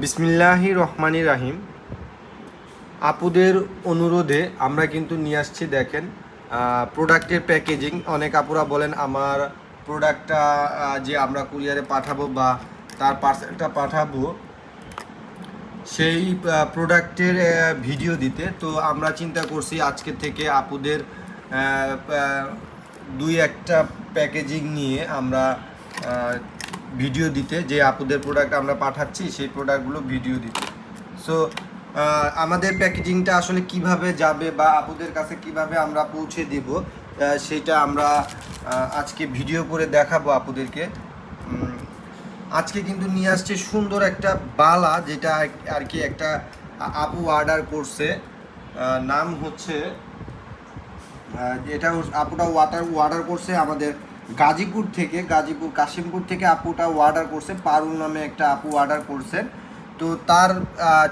বিসমিল্লাহি রহমানি রাহিম। আপুদের অনুরোধে আমরা কিন্তু নিয়ে আসছি, দেখেন প্রোডাক্টের প্যাকেজিং অনেক আপুরা বলেন, আমার প্রোডাক্টটা যে আমরা কুরিয়ারে পাঠাবো বা তার পার্সেলটা পাঠাবো, সেই প্রোডাক্টের ভিডিও দিতে। তো আমরা চিন্তা করছি, আজকে থেকে আপুদের দুই একটা প্যাকেজিং নিয়ে আমরা ভিডিও দিতে, যে আপুদের প্রোডাক্ট আমরা পাঠাচ্ছি, সেই প্রোডাক্টগুলো ভিডিও দিতে। সো আমাদের প্যাকেজিংটা আসলে কীভাবে যাবে বা আপুদের কাছে কীভাবে আমরা পৌঁছে দিব সেটা আমরা আজকে ভিডিও করে দেখাবো আপুদেরকে। আজকে কিন্তু নিয়ে আসছে সুন্দর একটা বালা, যেটা আর কি একটা আপু অর্ডার করছে। নাম হচ্ছে এটা আপুটা ওয়াটার অর্ডার করছে আমাদের গাজীপুর থেকে, গাজীপুর, কাশিমপুর থেকে আপুটা অর্ডার করছে, পারুল নামে একটা আপু অর্ডার করছেন তো তার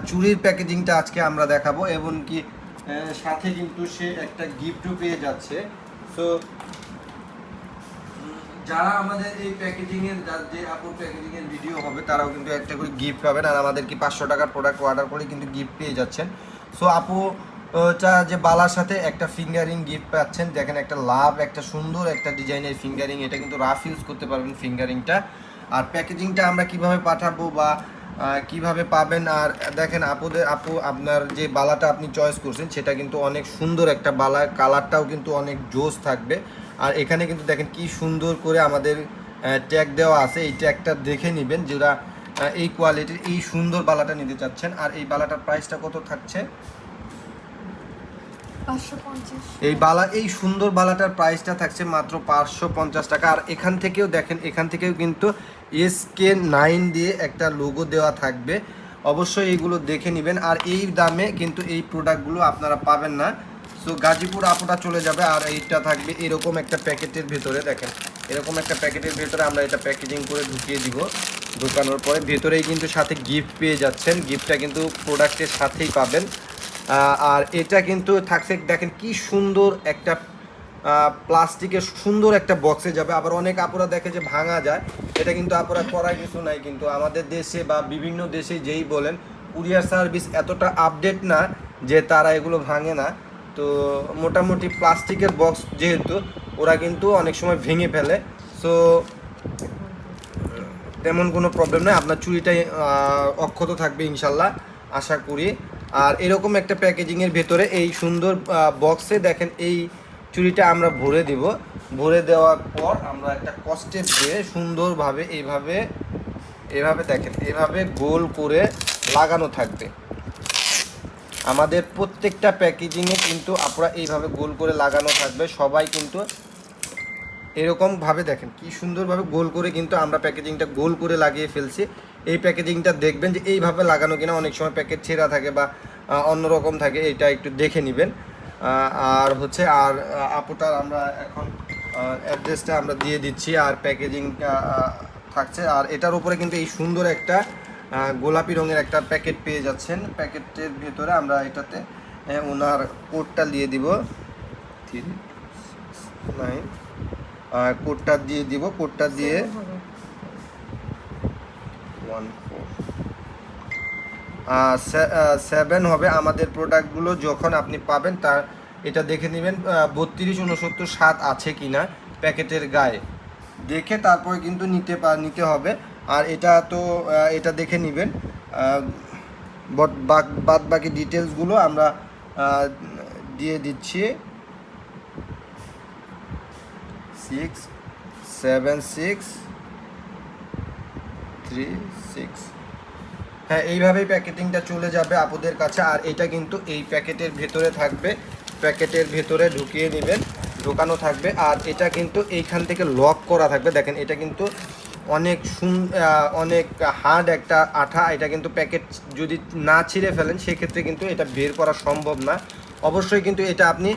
চুরির প্যাকেজিংটা আজকে আমরা দেখাবো এবং কি সাথে কিন্তু সে একটা গিফটও পেয়ে যাচ্ছে। সো যারা আমাদের এই প্যাকেজিং এর যে আপুর প্যাকেজিং এর ভিডিও হবে, তারাও কিন্তু একটা করে গিফট পাবেন। আর আমাদের কি পাঁচশো টাকার প্রোডাক্ট অর্ডার করে কিন্তু গিফট পেয়ে যাচ্ছেন। সো আপু চা যে বালার সাথে একটা ফিঙ্গারিং গিফট পাচ্ছেন দেখেন একটা লাভ একটা সুন্দর একটা ডিজাইনের ফিঙ্গারিং এটা কিন্তু রাফ ইউজ করতে পারবেন ফিঙ্গারিংটা আর প্যাকেজিংটা আমরা কীভাবে পাঠাবো বা কীভাবে পাবেন আর দেখেন আপুদের আপু আপনার যে বালাটা আপনি চয়েস করছেন সেটা কিন্তু অনেক সুন্দর একটা বালা কালারটাও কিন্তু অনেক জোস থাকবে। আর এখানে কিন্তু দেখেন কি সুন্দর করে আমাদের ট্যাগ দেওয়া আছে এই ট্যাগটা দেখে নেবেন আহ, এই কোয়ালিটির এই সুন্দর বালাটা নিতে চাচ্ছেন। আর এই বালাটার প্রাইসটা কত থাকছে? এই বালা, এই সুন্দর বালাটার প্রাইসটা থাকছে মাত্র পাঁচশো পঞ্চাশ টাকা। আর এখান থেকেও দেখেন, এখান থেকেও কিন্তু এস কে নাইন দিয়ে একটা লোগো দেওয়া থাকবে। অবশ্যই এইগুলো দেখে নেবেন। আর এই দামে কিন্তু এই প্রোডাক্টগুলো আপনারা পাবেন না। সো গাজীপুর আপুটা চলে যাবে আর এইটা থাকবে এরকম একটা প্যাকেটের ভেতরে, দেখেন। এরকম একটা প্যাকেটের ভেতরে আমরা এটা প্যাকেজিং করে ঢুকিয়ে দিব। ঢুকানোর পরে ভেতরেই কিন্তু সাথে গিফট পেয়ে যাচ্ছেন। গিফটটা কিন্তু প্রোডাক্টের সাথেই পাবেন। আর এটা কিন্তু থাকছে, দেখেন কি সুন্দর একটা প্লাস্টিকের সুন্দর একটা বক্সে যাবে। আবার অনেক আপুরা দেখে যে ভাঙা যায়, এটা কিন্তু আপুরা করার কিছু নাই। কিন্তু আমাদের দেশে বা বিভিন্ন দেশে যেই বলেন, কুরিয়ার সার্ভিস এতটা আপডেট না যে তারা এগুলো ভাঙে না। তো মোটামুটি প্লাস্টিকের বক্স যেহেতু, ওরা কিন্তু অনেক সময় ভেঙে ফেলে। সো তেমন কোনো প্রবলেম নেই। আপনার চুরিটাই অক্ষত থাকবে ইনশাল্লাহ, আশা করি। আর এরকম একটা প্যাকেজিংয়ের ভেতরে এই সুন্দর বক্সে দেখেন এই চুরিটা আমরা ভরে দিব। ভরে দেওয়ার পর আমরা একটা কস্টেপ দিয়ে সুন্দরভাবে এইভাবে, এভাবে দেখেন, এভাবে গোল করে লাগানো থাকবে। আমাদের প্রত্যেকটা প্যাকেজিংয়ে কিন্তু আপনারা এইভাবে গোল করে লাগানো থাকবে। সবাই কিন্তু এরকম ভাবে দেখেন, কি সুন্দরভাবে গোল করে কিন্তু আমরা প্যাকেজিংটা গোল করে লাগিয়ে ফেলছি। এই প্যাকেজিংটা দেখবেন যে এইভাবে লাগানো কিনা অনেক সময় প্যাকেট ছেঁড়া থাকে বা অন্যরকম থাকে এটা একটু দেখে নেবেন। আর হচ্ছে, আর আপুটার আমরা এখন অ্যাড্রেসটা আমরা দিয়ে দিচ্ছি, আর প্যাকেজিংটা থাকছে। আর এটার উপরে কিন্তু এই সুন্দর একটা গোলাপি রঙের একটা প্যাকেট পেয়ে যাচ্ছেন। প্যাকেটের ভেতরে আমরা এটাতে ওনার কোডটা দিয়ে দিব। থ্রি নাইন কোডটা দিয়ে দিব। কোডটা দিয়ে সেভেন হবে আমাদের প্রোডাক্টগুলো যখন আপনি পাবেন তার, এটা দেখে নেবেন বত্রিশ, উনসত্তর, সাত আছে কি না প্যাকেটের গায়ে। দেখে তারপরে কিন্তু নিতে নিতে হবে। আর এটা তো এটা দেখে নেবেন। বাদ বাকি ডিটেলসগুলো আমরা দিয়ে দিচ্ছি। Six seven six three six হ্যাঁ এইভাবেই প্যাকেটিংটা চলে যাবে আপুদের কাছে, আর এটা কিন্তু এই প্যাকেটের ভেতরে থাকবে। প্যাকেটের ভেতরে ঢুকিয়ে নেবেন ঢোকানো থাকবে, আর এটা কিন্তু এইখান থেকে লক করা থাকবে। দেখেন, এটা কিন্তু অনেক সুন অনেক হার্ড একটা আঠা, এটা কিন্তু প্যাকেট যদি না ছিঁড়ে ফেলেন, সেক্ষেত্রে কিন্তু এটা বের করা সম্ভব না। অবশ্যই কিন্তু এটা আপনি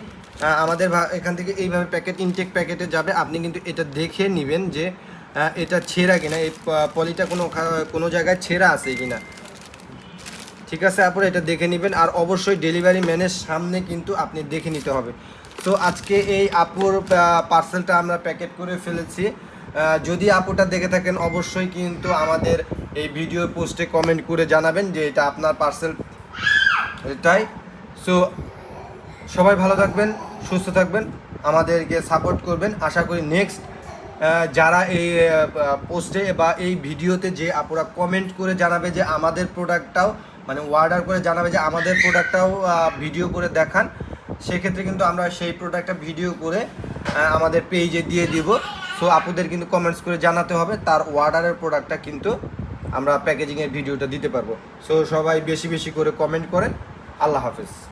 আমাদের এখান থেকে এইভাবে প্যাকেট ইনটেক প্যাকেটে যাবে। আপনি কিন্তু এটা দেখে নেবেন যে এটা ছেঁড়া কিনা? এই পলিটা কোনো কোনো জায়গায় ছেঁড়া আছে কিনা? ঠিক আছে আপনারা এটা দেখে নেবেন। আর অবশ্যই ডেলিভারি ম্যানের সামনে কিন্তু আপনি দেখে নিতে হবে। তো আজকে এই আপুর পার্সেলটা আমরা প্যাকেট করে ফেলেছি। যদি আপুটা দেখে থাকেন, অবশ্যই কিন্তু আমাদের এই ভিডিও পোস্টে কমেন্ট করে জানাবেন যে এটা আপনার পার্সেল এটাই সো সবাই ভালো থাকবেন, সুস্থ থাকবেন, আমাদেরকে সাপোর্ট করবেন। আশা করি নেক্সট যারা এই পোস্টে বা এই ভিডিওতে যে আপুরা কমেন্ট করে জানাবে যে আমাদের প্রোডাক্টটাও মানে অর্ডার করে জানাবে যে আমাদের প্রোডাক্টটাও ভিডিও করে দেখান, সেক্ষেত্রে কিন্তু আমরা সেই প্রোডাক্টটা ভিডিও করে আমাদের পেজে দিয়ে দিব। সো আপুদের কিন্তু কমেন্টস করে জানাতে হবে, তার অর্ডারের প্রোডাক্টটা কিন্তু আমরা প্যাকেজিংয়ের ভিডিওটা দিতে পারব। সো সবাই বেশি বেশি করে কমেন্ট করেন। আল্লাহ হাফেজ।